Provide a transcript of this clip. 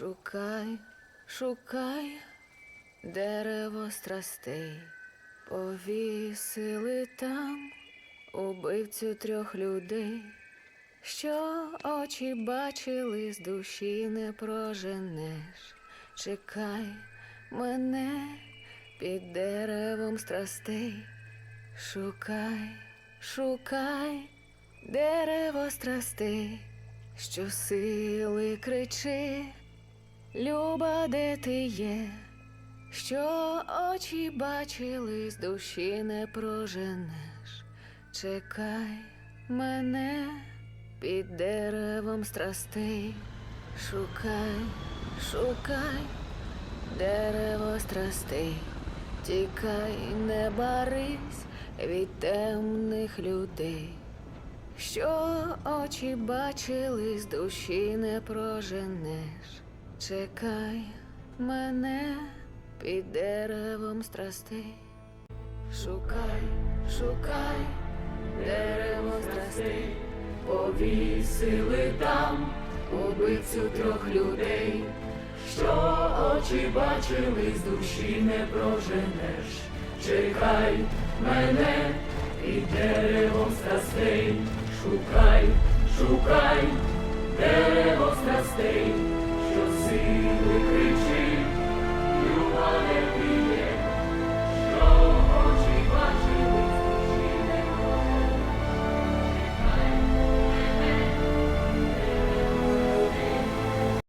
Шукай, шукай дерево страстей, повісили там убивцю трьох людей, що очі бачили, з душі не проженеш. Чекай мене під деревом страстей. Шукай, шукай дерево страстей, що сили кричи, люба, де ти є, що очі бачили, з душі не проженеш. Чекай мене під деревом страстей, шукай, шукай дерево страстей, тікай, не барись від темних людей, що очі бачили, з душі не проженеш. Чекай мене під деревом страстей. Шукай, шукай дерево страстей, повісили там убивцю трьох людей, що очі бачили, з душі не проженеш. Чекай мене під деревом страстей, шукай, шукай дерево